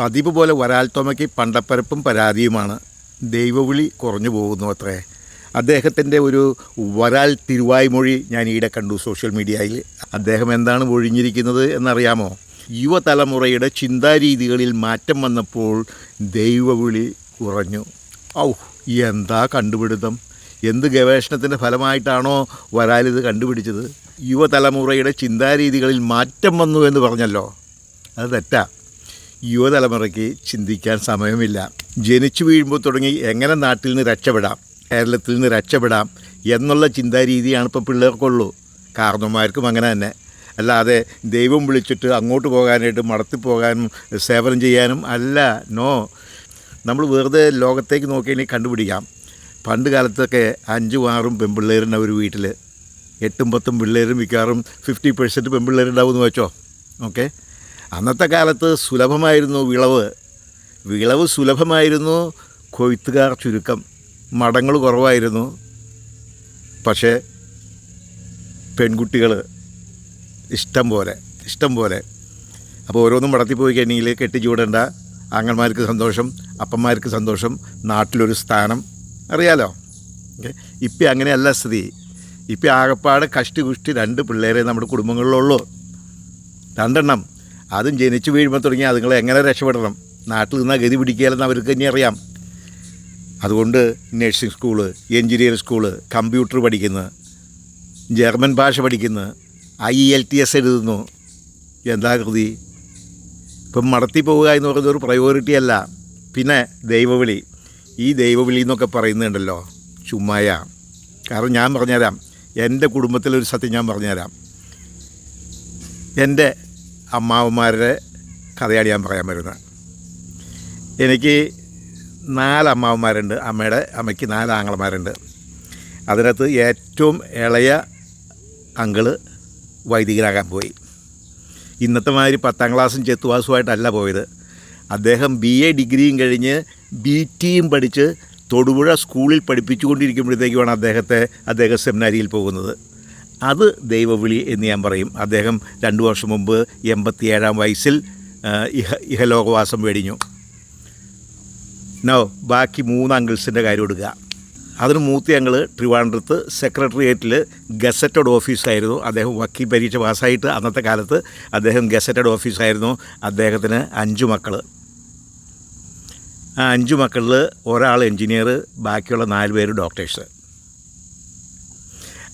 പതിവ് പോലെ വരാൽത്തോമയ്ക്ക് പണ്ടപ്പരപ്പും പരാതിയുമാണ്. ദൈവവിളി കുറഞ്ഞു പോകുന്നു അത്രേ. അദ്ദേഹത്തിന്റെ ഒരു വരാൽ തിരുവായ്മൊഴി ഞാൻ ഈയിടെ കണ്ടു സോഷ്യൽ മീഡിയയിൽ. അദ്ദേഹം എന്താണ് ഒഴിഞ്ഞിരിക്കുന്നത് എന്നറിയാമോ? യുവതലമുറയുടെ ചിന്താരീതികളിൽ മാറ്റം വന്നപ്പോൾ ദൈവവിളി കുറഞ്ഞു. ഔ എന്താ കണ്ടുപിടുത്തം? എന്ത് ഗവേഷണത്തിന്റെ ഫലമായിട്ടാണോ വരാലിത് കണ്ടുപിടിച്ചത്? യുവതലമുറയുടെ ചിന്താരീതികളിൽ മാറ്റം വന്നു എന്ന് പറഞ്ഞല്ലോ. അത് തെറ്റാ. യുവതലമുറയ്ക്ക് ചിന്തിക്കാൻ സമയമില്ല. ജനിച്ചു വീഴുമ്പോൾ തുടങ്ങി എങ്ങനെ നാട്ടിൽ നിന്ന് രക്ഷപ്പെടാം കേരളത്തിൽ നിന്ന് രക്ഷപ്പെടാം എന്നുള്ള ചിന്താരീതിയാണ് ഇപ്പോൾ പിള്ളേർക്കുള്ളൂ കാരണന്മാർക്കും അങ്ങനെ തന്നെ. അല്ലാതെ ദൈവം വിളിച്ചിട്ട് അങ്ങോട്ട് പോകാനായിട്ട് മടത്തിൽ പോകാനും സേവനം ചെയ്യാനും അല്ല. നോ. നമ്മൾ വെറുതെ ലോകത്തേക്ക് നോക്കിയാണെങ്കിൽ കണ്ടുപിടിക്കാം. പണ്ട് കാലത്തൊക്കെ അഞ്ചും ആറും പെൺപിള്ളേരുണ്ടാവും ഒരു വീട്ടിൽ എട്ടും പത്തും പിള്ളേരും മിക്കവാറും ഫിഫ്റ്റി പെർസെന്റ് പെൺപിള്ളേരുണ്ടാവും എന്ന് വെച്ചോ? ഓക്കെ. അന്നത്തെ കാലത്ത് സുലഭമായിരുന്നു വിളവ്. വിളവ് സുലഭമായിരുന്നു കൊയ്ത്തുകാർ ചുരുക്കം മടങ്ങൾ കുറവായിരുന്നു. പക്ഷേ പെൺകുട്ടികൾ ഇഷ്ടം പോലെ ഇഷ്ടം പോലെ. അപ്പോൾ ഓരോന്നും മടത്തി പോയി കഴിഞ്ഞെങ്കിൽ കെട്ടിച്ചൂടേണ്ട ആങ്ങന്മാർക്ക് സന്തോഷം അപ്പന്മാർക്ക് സന്തോഷം നാട്ടിലൊരു സ്ഥാനം. അറിയാലോ? ഇപ്പം അങ്ങനെയല്ല സ്ഥിതി. ഇപ്പം ആകപ്പാട് കഷ്ടി കുഷ്ടി രണ്ട് പിള്ളേരെ നമ്മുടെ കുടുംബങ്ങളിലുള്ളൂ. രണ്ടെണ്ണം. അതും ജനിച്ചു വീഴുമ്പോൾ തുടങ്ങി അതുങ്ങളെ എങ്ങനെ രക്ഷപ്പെടണം? നാട്ടിൽ നിന്നാൽ ഗതി പിടിക്കുകയല്ലെന്ന് അവർക്ക് തന്നെ അറിയാം. അതുകൊണ്ട് nursing school engineering school computer പഠിക്കുന്നു. ജർമ്മൻ ഭാഷ പഠിക്കുന്നു. ഐ എൽ ടി എസ് എഴുതുന്നു. എന്താ കൃതി? ഇപ്പം മടത്തി പോവുക എന്ന് പറയുന്നത് ഒരു പ്രയോറിറ്റി അല്ല. പിന്നെ ദൈവവിളി. ഈ ദൈവവിളി എന്നൊക്കെ പറയുന്നുണ്ടല്ലോ. ചുമ്മായ. കാരണം ഞാൻ പറഞ്ഞുതരാം. എന്റെ കുടുംബത്തിലൊരു സത്യം ഞാൻ പറഞ്ഞുതരാം. എന്റെ അമ്മാവന്മാരുടെ കഥയാണ് ഞാൻ പറയാൻ വരുന്നത്. എനിക്ക് നാല് അമ്മാവന്മാരുണ്ട്. അമ്മയുടെ അമ്മയ്ക്ക് നാല് ആങ്ങളമാരുണ്ട്. അതിനകത്ത് ഏറ്റവും ഇളയ അങ്കിൾ വൈദികനാകാൻ പോയി. ഇന്നത്തെ മാതിരി പത്താം ക്ലാസ്സും ചെത്തുവാസുമായിട്ടല്ല പോയത്. അദ്ദേഹം ബി എ ഡിഗ്രിയും കഴിഞ്ഞ് ബി ടിയും പഠിച്ച് തൊടുപുഴ സ്കൂളിൽ പഠിപ്പിച്ചുകൊണ്ടിരിക്കുമ്പോഴത്തേക്കുമാണ് അദ്ദേഹത്തെ അദ്ദേഹം സെമിനാരിയിൽ പോകുന്നത്. അത് ദൈവവിളി എന്ന് ഞാൻ പറയും. അദ്ദേഹം രണ്ട് വർഷം മുമ്പ് എൺപത്തിയേഴാം വയസ്സിൽ ഇഹ ഇഹലോകവാസം വെടിഞ്ഞു. നോ ബാക്കി മൂന്ന് അങ്കിൾസിന്റെ കാര്യം എടുക്കുക. അതിന് മൂത്ത ഞങ്ങൾ ട്രിവാൻഡ്രത്ത് സെക്രട്ടേറിയറ്റിൽ ഗസറ്റഡ് ഓഫീസായിരുന്നു. അദ്ദേഹം വക്കീൽ പരീക്ഷ പാസ്സായിട്ട് അന്നത്തെ കാലത്ത് അദ്ദേഹം ഗസറ്റഡ് ഓഫീസായിരുന്നു. അദ്ദേഹത്തിന് അഞ്ച് മക്കൾ ആ അഞ്ച് മക്കളിൽ ഒരാൾ എൻജിനീയർ ബാക്കിയുള്ള നാല് പേര് ഡോക്ടേഴ്സ്.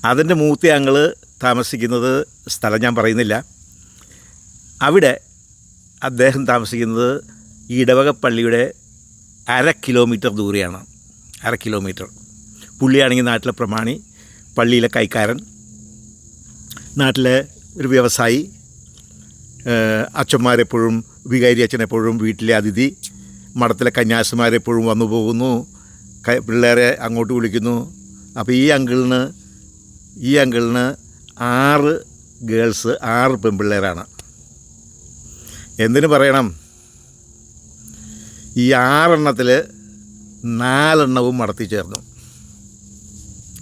അതിന്റെ മൂത്ത ഞങ്ങൾ താമസിക്കുന്നത് സ്ഥലം ഞാൻ പറയുന്നില്ല. അവിടെ അദ്ദേഹം താമസിക്കുന്നത് ഇടവകപ്പള്ളിയുടെ അര കിലോമീറ്റർ ദൂരെയാണ്. അര കിലോമീറ്റർ. പുള്ളിയാണെങ്കിൽ നാട്ടിലെ പ്രമാണി പള്ളിയിലെ കൈക്കാരൻ നാട്ടിലെ ഒരു വ്യവസായി അച്ഛന്മാരെപ്പോഴും വികാരി അച്ഛനെപ്പോഴും വീട്ടിലെ അതിഥി മഠത്തിലെ കന്യാസിമാരെപ്പോഴും വന്നു പോകുന്നു പിള്ളേരെ അങ്ങോട്ട് വിളിക്കുന്നു. അപ്പോൾ ഈ അങ്കിളിന് ഈ അങ്കിളിന് ആറ് ഗേൾസ് ആറ് പെൺപിള്ളേരാണ്. എന്തിനു പറയണം? ഈ ആറെണ്ണത്തിൽ നാലെണ്ണവും മടത്തി ചേർന്നു.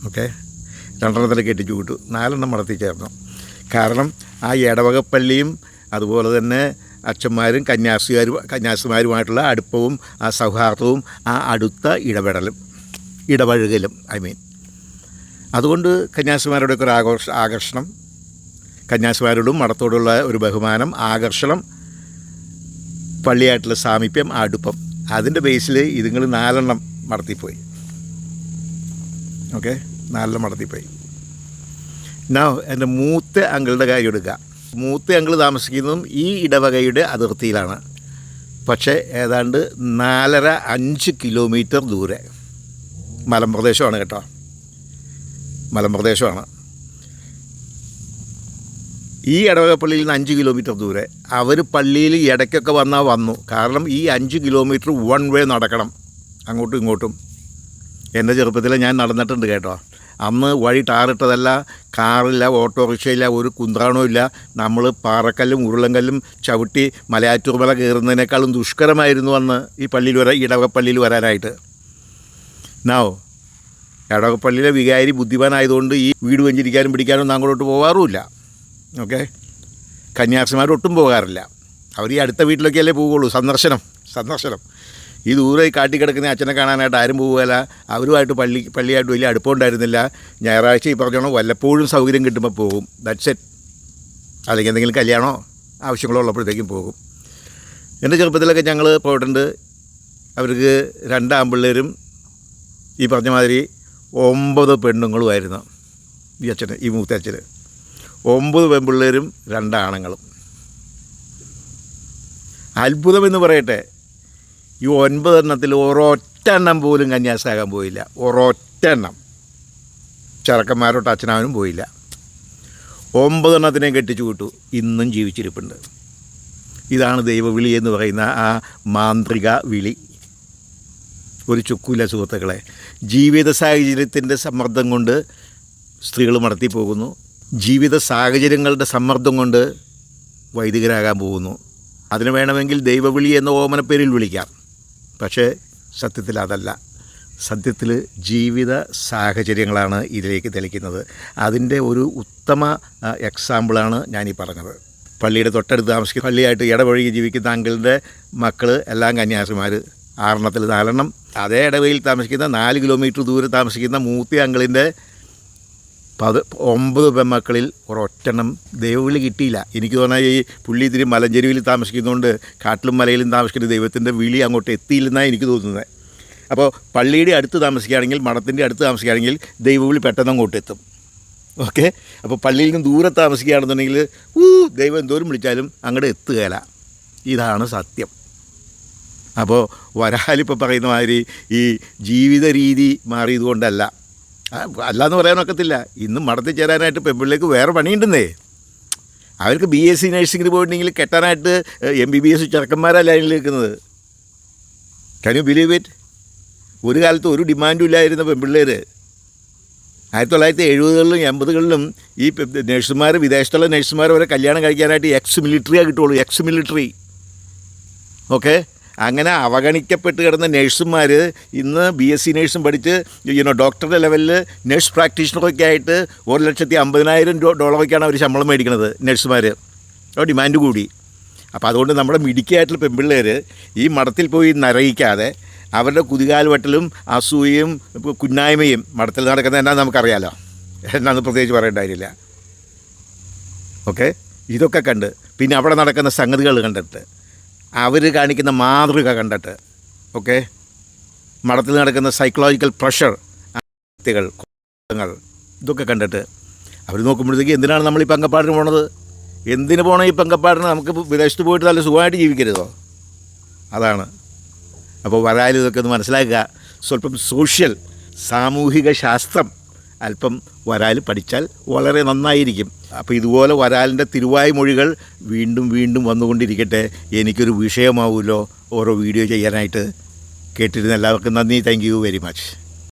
ഓക്കെ? രണ്ടെണ്ണത്തിൽ കെട്ടിച്ചു വിട്ടു. നാലെണ്ണം മടത്തി ചേർന്നു. കാരണം ആ ഇടവകപ്പള്ളിയും അതുപോലെ തന്നെ അച്ഛന്മാരും കന്യാസിമാരും കന്യാസിമാരുമായിട്ടുള്ള അടുപ്പവും ആ സൗഹാർദ്ദവും ആ അടുത്ത ഇടപെടലും ഇടപഴകലും ഐ മീൻ. അതുകൊണ്ട് കന്യാസിമാരോടൊക്കെ ഒരു ആഘോഷ ആകർഷണം കന്യാസിമാരോടും മഠത്തോടുള്ള ഒരു ബഹുമാനം ആകർഷണം പള്ളിയായിട്ടുള്ള സാമീപ്യം അടുപ്പം. അതിന്റെ ബേസിൽ ഇതുങ്ങൾ നാലെണ്ണം നടത്തിപ്പോയി ഓക്കെ? നാലെണ്ണം നടത്തിപ്പോയി എന്നാ എന്റെ മൂത്ത അങ്കിളുടെ കാര്യം എടുക്കുക മൂത്ത അങ്കിൾ താമസിക്കുന്നതും ഈ ഇടവകയുടെ അതിർത്തിയിലാണ്. പക്ഷേ ഏതാണ്ട് നാലര അഞ്ച് കിലോമീറ്റർ ദൂരെ. മലമ്പ്രദേശമാണ് കേട്ടോ. മലമ്പ്രദേശമാണ്. ഈ ഇടവകപ്പള്ളിയിൽ നിന്ന് അഞ്ച് കിലോമീറ്റർ ദൂരെ അവർ പള്ളിയിൽ ഇടയ്ക്കൊക്കെ വന്നാൽ വന്നു. കാരണം ഈ അഞ്ച് കിലോമീറ്റർ വൺ വേ നടക്കണം. അങ്ങോട്ടും ഇങ്ങോട്ടും. എന്റെ ചെറുപ്പത്തിൽ ഞാൻ നടന്നിട്ടുണ്ട് കേട്ടോ. അന്ന് വഴി ടാറിട്ടതല്ല കാറില്ല ഓട്ടോറിക്ഷയില്ല ഒരു കുന്ത്രാണവും ഇല്ല. നമ്മൾ പാറക്കല്ലും ഉരുളങ്കല്ലും ചവിട്ടി മലയാറ്റൂർ മല കയറുന്നതിനേക്കാളും ദുഷ്കരമായിരുന്നു അന്ന് ഈ പള്ളിയിൽ വരാൻ ഇടവകപ്പള്ളിയിൽ വരാനായിട്ട്. നാവോ എടവപ്പള്ളിയിലെ വികാരി ബുദ്ധിമാനായതുകൊണ്ട് ഈ വീട് വെഞ്ചിരിക്കാനും പിടിക്കാനും അങ്ങോട്ട് പോകാറുമില്ല ഓക്കെ? കന്യാസിമാരൊട്ടും പോകാറില്ല. അവർ ഈ അടുത്ത വീട്ടിലൊക്കെയല്ലേ പോവുകയുള്ളൂ. സന്ദർശനം സന്ദർശനം. ഈ ദൂരെ കാട്ടി കിടക്കുന്ന അച്ഛനെ കാണാനായിട്ട് ആരും പോവുകയില്ല. അവരുമായിട്ട് പള്ളി പള്ളിയായിട്ട് വലിയ അടുപ്പമുണ്ടായിരുന്നില്ല. ഞായറാഴ്ച ഈ പറഞ്ഞോണം വല്ലപ്പോഴും സൗകര്യം കിട്ടുമ്പോൾ പോകും. ദറ്റ്സ് ഇറ്റ് അല്ലെങ്കിൽ എന്തെങ്കിലും കല്യാണമോ ആവശ്യങ്ങളോ ഉള്ളപ്പോഴത്തേക്കും പോകും. എന്റെ ചെറുപ്പത്തിലൊക്കെ ഞങ്ങൾ പോയിട്ടുണ്ട്. അവർക്ക് രണ്ട് ആൺപിള്ളേരും ഈ പറഞ്ഞ മാതിരി ഒമ്പത് പെണ്ണുങ്ങളുമായിരുന്നു ഈ അച്ഛന് ഈ മൂത്ത അച്ഛന്. ഒമ്പത് പെൺപിള്ളേരും രണ്ടാണുങ്ങളും. അത്ഭുതമെന്ന് പറയട്ടെ ഈ ഒൻപതെണ്ണത്തിൽ ഒരൊറ്റ എണ്ണം പോലും കന്യാസാകാൻ പോയില്ല. ഒരൊറ്റ എണ്ണം ചെറുക്കന്മാരോട്ട് അച്ഛനാവനും പോയില്ല. ഒമ്പതെണ്ണത്തിനെ കെട്ടിച്ചു വിട്ടു. ഇന്നും ജീവിച്ചിരിപ്പുണ്ട്. ഇതാണ് ദൈവവിളി എന്ന് പറയുന്ന ആ മാന്ത്രിക വിളി. ഒരു ചുക്കൂല സുഹൃത്തുക്കളെ. ജീവിത സാഹചര്യത്തിന്റെ സമ്മർദ്ദം കൊണ്ട് സ്ത്രീകൾ മടത്തി പോകുന്നു. ജീവിത സാഹചര്യങ്ങളുടെ സമ്മർദ്ദം കൊണ്ട് വൈദികരാകാൻ പോകുന്നു. അതിന് വേണമെങ്കിൽ ദൈവവിളി എന്ന ഓമനപ്പേരിൽ വിളിക്കാം. പക്ഷേ സത്യത്തിൽ അതല്ല. സത്യത്തിൽ ജീവിത സാഹചര്യങ്ങളാണ് ഇതിലേക്ക് തെളിക്കുന്നത്. അതിന്റെ ഒരു ഉത്തമ എക്സാമ്പിളാണ് ഞാനീ പറഞ്ഞത്. പള്ളിയുടെ തൊട്ടടുത്ത് താമസിക്കുന്ന പള്ളിയായിട്ട് ഇടപഴകി ജീവിക്കുന്ന അങ്കിളിന്റെ മക്കൾ എല്ലാം കന്യാസിമാർ ആറെണ്ണത്തിൽ നാലെണ്ണം. അതേ ഇടവയിൽ താമസിക്കുന്ന നാല് കിലോമീറ്റർ ദൂരെ താമസിക്കുന്ന മൂത്തി അങ്കിളിന്റെ പത് ഒമ്പത് പെമ്മക്കളിൽ ഒരൊറ്റെണ്ണം ദൈവവിളി കിട്ടിയില്ല. എനിക്ക് തോന്നുന്നത് ഈ പുള്ളി ഇത്തിരി മലഞ്ചെരുവിൽ താമസിക്കുന്നതുകൊണ്ട് കാട്ടിലും മലയിലും താമസിക്കുന്ന ദൈവത്തിന്റെ വിളി അങ്ങോട്ട് എത്തിയില്ലെന്നാണ് എനിക്ക് തോന്നുന്നത്. അപ്പോൾ പള്ളിയുടെ അടുത്ത് താമസിക്കുകയാണെങ്കിൽ മഠത്തിന്റെ അടുത്ത് താമസിക്കുകയാണെങ്കിൽ ദൈവവിളി പെട്ടെന്ന് അങ്ങോട്ട് എത്തും. ഓക്കെ? അപ്പോൾ പള്ളിയിൽ നിന്ന് ദൂരെ താമസിക്കുകയാണെന്നുണ്ടെങ്കിൽ ഊ ദൈവം എന്തോരം വിളിച്ചാലും അങ്ങോട്ട് എത്തുകയില്ല ഇതാണ് സത്യം. അപ്പോൾ വരാലിപ്പോൾ പറയുന്ന മാതിരി ഈ ജീവിത രീതി മാറിയതുകൊണ്ടല്ല. എന്ന് അല്ലാന്ന് പറയാനൊക്കത്തില്ല ഇന്നും മടത്തി ചേരാനായിട്ട് പെൺപിള്ളേക്ക് വേറെ പണിയുണ്ടെന്നേ. അവർക്ക് ബി എസ് സി നഴ്സിംഗിന് പോയിട്ടുണ്ടെങ്കിൽ കെട്ടാനായിട്ട് എം ബി ബി എസ് ചെറുക്കന്മാരല്ല ലൈനിൽ നിൽക്കുന്നത്? കൻ യു ബിലീവ് ഇറ്റ് ഒരു കാലത്ത് ഒരു ഡിമാൻഡും ഇല്ലായിരുന്ന പെൺപിള്ളേർ ആയിരത്തി തൊള്ളായിരത്തി എഴുപതുകളിലും എൺപതുകളിലും ഈ നഴ്സുമാർ വിദേശത്തുള്ള നഴ്സുമാർ വരെ കല്യാണം കഴിക്കാനായിട്ട് എക്സ് മിലിറ്ററിയാണ് കിട്ടുള്ളൂ എക്സ് മിലിറ്ററി ഓക്കെ അങ്ങനെ അവഗണിക്കപ്പെട്ട് കിടന്ന നഴ്സുമാർ ഇന്ന് ബി എസ് സി നഴ്സും പഠിച്ച് യുനോ ഡോക്ടറുടെ ലെവലിൽ നഴ്സ് പ്രാക്ടീഷണറൊക്കെ ആയിട്ട് ഒരു ലക്ഷത്തി അമ്പതിനായിരം ഡോളറൊക്കെയാണ് അവർ ശമ്പളം മേടിക്കുന്നത് നഴ്സുമാർ ഡിമാൻഡ് കൂടി. അപ്പോൾ അതുകൊണ്ട് നമ്മുടെ മിടുക്കിയായിട്ടുള്ള പെൺപിള്ളേർ ഈ മഠത്തിൽ പോയി നരയിക്കാതെ അവരുടെ കുതികാൽ വെട്ടലും അസൂയയും കുന്നായ്മയും മഠത്തിൽ നടക്കുന്നത് എന്നാ നമുക്കറിയാലോ. എന്നാന്ന് പ്രത്യേകിച്ച് പറയേണ്ട കാര്യമില്ല. ഓക്കെ? ഇതൊക്കെ കണ്ട്. പിന്നെ അവിടെ നടക്കുന്ന സംഗതികൾ കണ്ടിട്ട്. അവർ കാണിക്കുന്ന മാതൃക കണ്ടിട്ട് ഓക്കെ മഠത്തിൽ നടക്കുന്ന സൈക്കോളജിക്കൽ പ്രഷർ വ്യക്തികൾ ഇതൊക്കെ കണ്ടിട്ട് അവർ നോക്കുമ്പോഴത്തേക്ക് എന്തിനാണ് നമ്മൾ ഈ പങ്കപ്പാടിന് പോണത്? എന്തിന് പോകണം ഈ പങ്കപ്പാടിന്? നമുക്ക് വിദേശത്ത് പോയിട്ട് നല്ല സുഖമായിട്ട് ജീവിക്കരുതോ? അതാണ്. അപ്പോൾ വരാലും ഇതൊക്കെ ഒന്ന് മനസ്സിലാക്കുക. സ്വല്പം സോഷ്യൽ സാമൂഹിക ശാസ്ത്രം അല്പം വരാൽ പഠിച്ചാൽ വളരെ നന്നായിരിക്കും. അപ്പോൾ ഇതുപോലെ വരാലിന്റെ തിരുവായ് മൊഴികൾ വീണ്ടും വീണ്ടും വന്നുകൊണ്ടിരിക്കട്ടെ. എനിക്കൊരു വിഷയമാവുമല്ലോ ഓരോ വീഡിയോ ചെയ്യാനായിട്ട്. കേട്ടിരുന്ന എല്ലാവർക്കും നന്ദി. Thank you very much